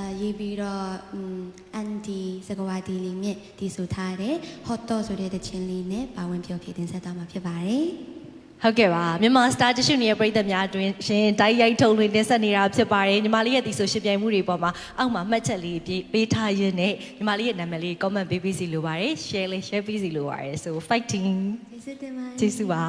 အာရေးပြီးတော့อืมအန်ဒီစကဝါဒီလေးမြင့်ဒီဆိုထားတဲ့ hot dog ဆိုတဲ့တခြင်းလေးနဲ့ပါဝင်ပြောဖြစ်တင်ဆက်သွားမှာဖြစ်ပါတယ်ဟုတ်ကဲ့ပါမြန်မာစတာတရှိနေတဲ့ပြည်သက်များအတွင်းရှင်တိုက်ရိုက်ထုတ်လွှင့်တင်ဆက်နေတာဖြစ်ပါတယ်ညီမလေးရဲ့ဒီဆိုရှင်ပြိုင်မှုတွေပေါ်မှာအောက်မှာမှတ်ချက်လေးပေးပေးထားရင်းနဲ့ညီမလေးရဲ့နာမည်လေး comment ပေးပေးစီလိုပါတယ် share လေး share ပေးစီလိုပါတယ် so fighting ကျေးဇူးတင်ပါတယ်ကျေးဇူးပါ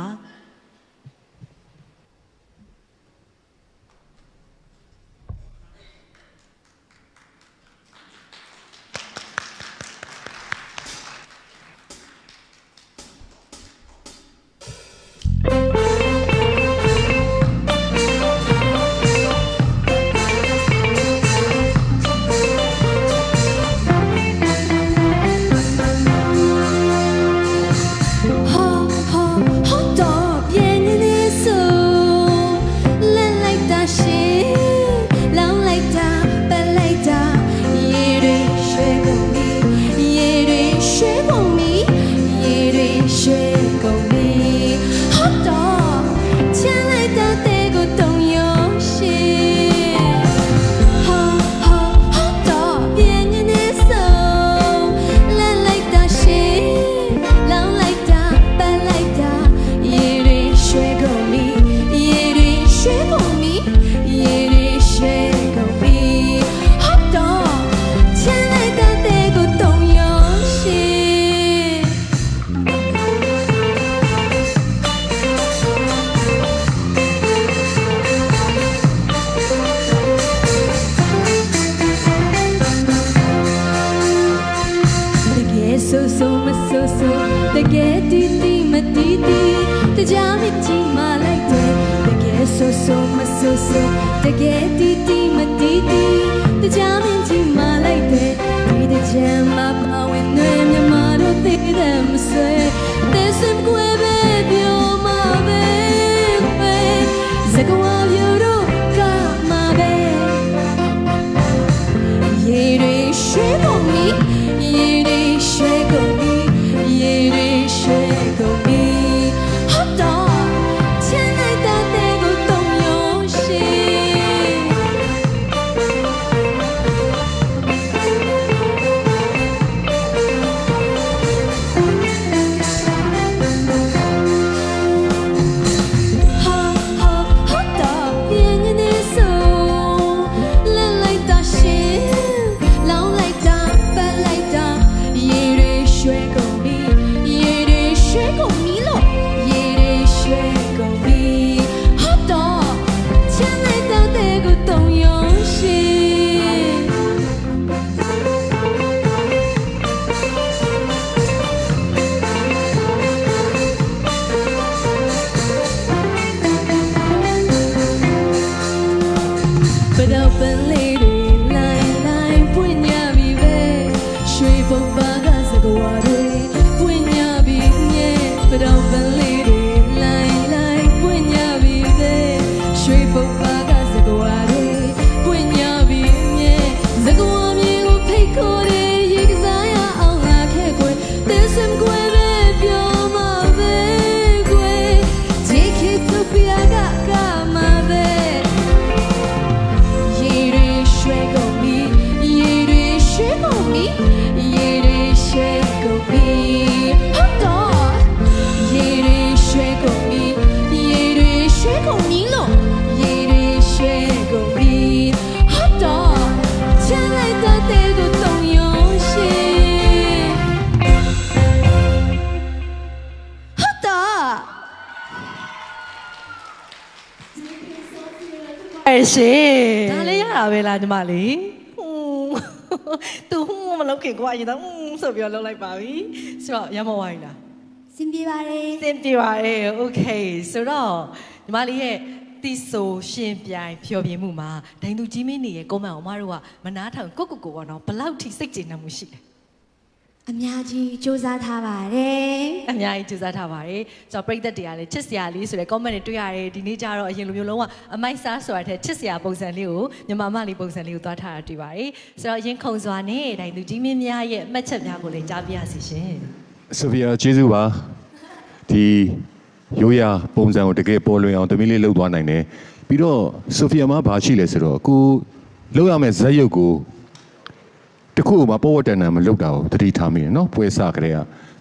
ဆိုဆိုမဆိုဆိုတကယ်တီးတီးမတီးတီးတကြားမြကြည့်မလိုက်တယ်တကယ်ဆိုဆိုမဆိုဆိုတကယ်တီးတီးမတီးတီးတကြားမြကြည့်မလိုက်တယ်ဒီတကြမ်းမပါဝင်နေမြမတို့သိတယ်မဆွဲတဲ့စံကွယ်ပဲပြောမှာပဲပဲစကား shrink အဲ့ရှင်ဒါလေးရတာပဲလားညီမလေးဟွန်းသူဟွန်းမလုပ်ခင်ကိုကအရင်တော့ဟွန်းဆိုပြီးတော့လုပ်လိုက်ပါပြီဆိုတော့ရမဝိုင်းလားစင်ပြေပါတယ်သင်ပြပါရဲ့ okay ဆိုတော့ညီမလေးရဲ့တီဆိုရှင်ပြိုင်ဖြော်ပြမှုမှာဒိုင်သူကြီးမင်းနေရဲ့ကွန်မန့်ကိုအမတို့ကမနာထောင်ကိုကိုကိုပေါ့နော်ဘယ်လောက်ထိစိတ်ကျေနပ်မှုရှိလဲ အများကြီးစူးစမ်းထားပါတယ်အများကြီးကြိုးစားထားပါတယ်ဆိုတော့ပရိသတ်တွေကလည်းချစ်စရာလေးဆိုတဲ့ comment တွေတွေ့ရတယ်ဒီနေ့ကျတော့အရင်လိုမျိုးလုံးဝအမိုက်စားဆိုတာတဲ့ချစ်စရာပုံစံလေးကိုညီမမလေးပုံစံလေးကိုသွားထားတာတွေ့ပါတယ်ဆိုတော့အရင်ခုံစွာနဲ့ဒိုင်သူကြီးမင်းများရဲ့အမှတ်ချက်များကိုလည်းကြားပြရစီရှင် ဆိုဖီယာကျေးဇူးပါဒီရိုးရာပုံစံကိုတကယ်ပေါ်လွင်အောင်တမီးလေးလှုပ်သွားနိုင်တယ်ပြီးတော့ဆိုဖီယာမှာဘာရှိလဲဆိုတော့ကိုလှုပ်ရမယ့်ဇက်ရုပ်ကို တခုမှပေါ်ဝတ်တန်တန်မလုပ်တာကိုသတိထားမိတယ်နော်ပွဲစကလေးက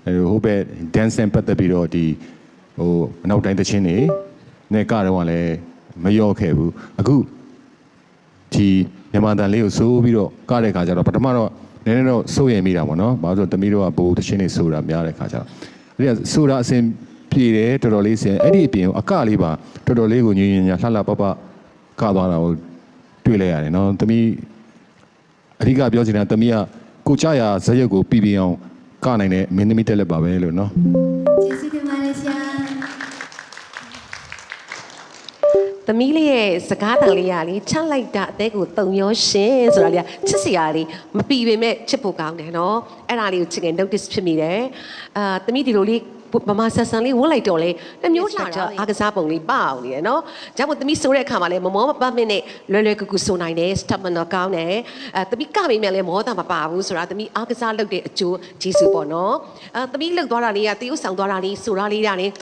အဲဟိုဘက် dance နဲ့ပတ်သက်ပြီးတော့ဒီဟိုအနောက်တိုင်းတချင်းနေနဲ့ကတော့လည်းမရော့ခဲ့ဘူးအခုဒီမြန်မာတန်လေးကိုစိုးပြီးတော့ကတဲ့ခါကျတော့ပထမတော့နည်းနည်းတော့စိုးရင်မိတာပေါ့နော်ဘာလို့လဲဆိုတော့တမီးတို့ကဘိုးတချင်းနေစိုးတာများတဲ့ခါကျတော့အဲ့ဒီကစိုးတာအစဉ်ပြေတယ်တော်တော်လေးစင်အဲ့ဒီအပြင်အကလေးပါတော်တော်လေးကိုညင်ညင်ညာလှလှပပကသွားတာကိုတွေ့လိုက်ရတယ်နော်တမီး အဓိကပြောချင်တာတမီးကကိုကြရဇက်ရုပ်ကိုပြီးပြင်းအောင်ကနိုင်တဲ့မင်းသမီးတက်လက်ပါပဲလို့နော်ကျေးဇူးတင်ပါတယ်ဆရာသမီးလေးရဲ့စကားတန်လေးရလေချမ်းလိုက်တာအသေးကိုတုံရောရှင်ဆိုတာလေးကချစ်စရာလေးမပီပေမဲ့ချစ်ဖို့ကောင်းတယ်နော်အဲ့ဒါလေးကိုချစ်ငယ် notice ဖြစ်မိတယ်အာသမီးဒီလိုလေး မမဆန်ဆန်လေးဝတ်လိုက်တော့လေတစ်မျိုးလှတာအားကစားပုံလေးပအောင်နေရနော်ဒါမို့သမီးဆိုတဲ့အခါမှာလည်းမမောမပတ်မနဲ့လွယ်လွယ်ကူကူဆိုနိုင်တယ် step မတော့ကောင်းတယ်အဲသမီးကမိမဲ့လည်းမောတာမပါဘူးဆိုတာသမီးအားကစားလုပ်တဲ့အကျိုးဂျေစုပေါ့နော်အဲသမီးလှုပ်သွားတာလေးကတရုပ်ဆောင်သွားတာလေးဆိုတာလေးဒါလေး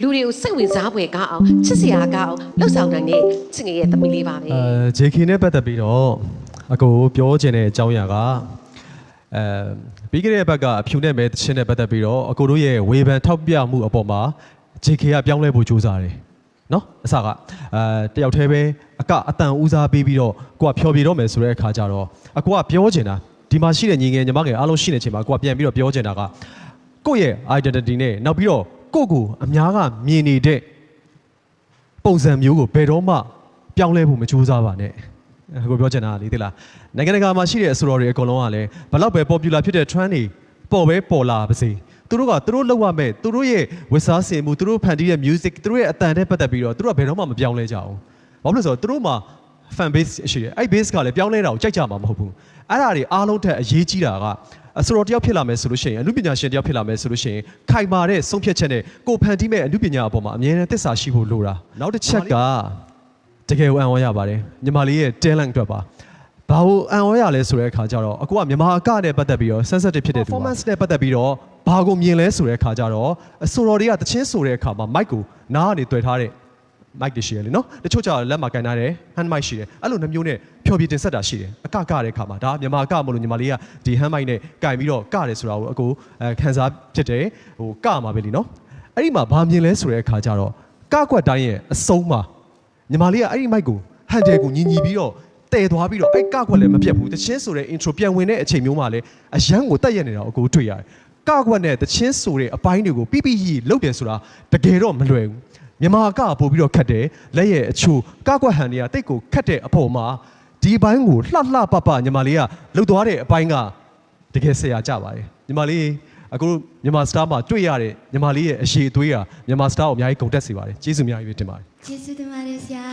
လူတွေကိုစိတ်ဝင်စားဖွယ်ကောင်းအောင်ချစ်စရာကောင်းအောင်လှုပ်ဆောင်နိုင်တဲ့ချစ်ငယ်ရဲ့သမီးလေးပါပဲအဲ JK နဲ့ပတ်သက်ပြီးတော့အကိုပြောချင်တဲ့အကြောင်းအရာက အဲပြီးခဲ့တဲ့ဘက်ကအဖြူနဲ့မဲတချင်းနဲ့ပတ်သက်ပြီးတော့အကိုတို့ရဲ့ဝေဖန်ထောက်ပြမှုအပေါ်မှာ JK ကပြောင်းလဲဖို့ကြိုးစားတယ်နော်အစကအဲတယောက်တည်းပဲအကအတန်ဦးစားပေးပြီးတော့ကိုကဖျော်ပြတော့မယ်ဆိုတဲ့အခါကျတော့အကိုကပြောချင်တာဒီမှာရှိတဲ့ညီငယ်ညီမငယ်အားလုံးရှိနေချိန်မှာကိုကပြန်ပြီးတော့ပြောချင်တာကကိုယ့်ရဲ့ identity နဲ့နောက်ပြီးတော့ကိုယ့်ကိုအများကမြင်နေတဲ့ပုံစံမျိုးကိုဘယ်တော့မှပြောင်းလဲဖို့မကြိုးစားပါနဲ့ အခုပြောချင်တာကလေသိလားနိုင်ငံတကာမှာရှိတဲ့အဆိုတော်တွေအကုန်လုံးကလည်းဘလောက်ပဲ popular ဖြစ်တဲ့ trend တွေပေါ်ပဲပေါ်လာပါစေသူတို့ကသူတို့လောက်ရမဲ့သူတို့ရဲ့ဝတ်စားစင်မှုသူတို့ဖန်တီးတဲ့ music သူတို့ရဲ့အတန်နဲ့ပတ်သက်ပြီးတော့သူတို့ကဘယ်တော့မှမပြောင်းလဲကြအောင်ဘာလို့လဲဆိုတော့သူတို့မှာ fan base ရှိတယ်အဲ့ base ကလည်းပြောင်းလဲတာကိုကြိုက်ကြမှာမဟုတ်ဘူးအဲ့ဒါတွေအားလုံးထက်အရေးကြီးတာကအဆိုတော်တယောက်ဖြစ်လာမယ်ဆိုလို့ရှိရင်အမှုပညာရှင်တယောက်ဖြစ်လာမယ်ဆိုလို့ရှိရင်ခိုင်မာတဲ့ဆုံးဖြတ်ချက်နဲ့ကိုယ်ဖန်တီးမဲ့အမှုပညာအပေါ်မှာအမြဲတမ်းသစ္စာရှိဖို့လိုတာနောက်တစ်ချက်က တကယ်ကိုအံ့ဩရပါတယ်ညီမလေးရဲ့ talent အတွက်ပါဘာလို့အံ့ဩရလဲဆိုတဲ့အခါကျတော့အခုကမြန်မာအကနဲ့ပတ်သက်ပြီးတော့ sensitive ဖြစ်တဲ့သူ performance နဲ့ပတ်သက်ပြီးတော့ဘာကိုမြင်လဲဆိုတဲ့အခါကျတော့အဆိုတော်တွေကတချင်းဆိုတဲ့အခါမှာ mic ကိုနားကနေတွေ့ထားတဲ့ mic တွေရှိရလေနော်တချို့ကျတော့လက်မှာကင်ထားတယ် hand mic ရှိတယ်အဲ့လိုနှမျိုးနဲ့ဖြောပြတင်ဆက်တာရှိတယ်အကကတဲ့ခါမှာဒါမြန်မာအကမလို့ညီမလေးကဒီ hand mic နဲ့ကင်ပြီးတော့ကတယ်ဆိုတာကိုအကိုအဲခန်းစားဖြစ်တယ်ဟိုကမှာပဲလीနော်အဲ့ဒီမှာဘာမြင်လဲဆိုတဲ့အခါကျတော့ကကွက်တိုင်းရဲ့အဆုံးမှာ ညီမလေးကအဲ့ဒီ mic ကို handle ကိုညီညီပြီးတော့တည်သွားပြီးတော့အဲ့ကကွက်လည်းမပြတ်ဘူးတချင်းဆိုတဲ့ intro ပြန်ဝင်တဲ့အချိန်မျိုးမှာလည်းအရန်ကိုတက်ရက်နေတာကိုအကိုတွေ့ရတယ်ကကွက်နဲ့တချင်းဆိုတဲ့အပိုင်းတွေကိုပြပြကြီးလုတ်တယ်ဆိုတာတကယ်တော့မလွယ်ဘူးမြန်မာကပို့ပြီးတော့ခတ်တယ်လက်ရဲ့အချိုကကွက်ဟန်တွေကတိတ်ကိုခတ်တဲ့အဖို့မှာဒီဘိုင်းကိုလှလှပပညီမလေးကလှုပ်သွားတဲ့အပိုင်းကတကယ်ဆရာကြပါတယ်ညီမလေး အခုမြန်မာစတားမှာတွေ့ရတဲ့ညီမလေးရဲ့အရှိအသွေးကမြန်မာစတားကိုအများကြီးဂုဏ်တက်စေပါတယ်ကျေးဇူးအများကြီးပဲတင်ပါတယ်ကျေးဇူးတင်ပါတယ်ဆရာ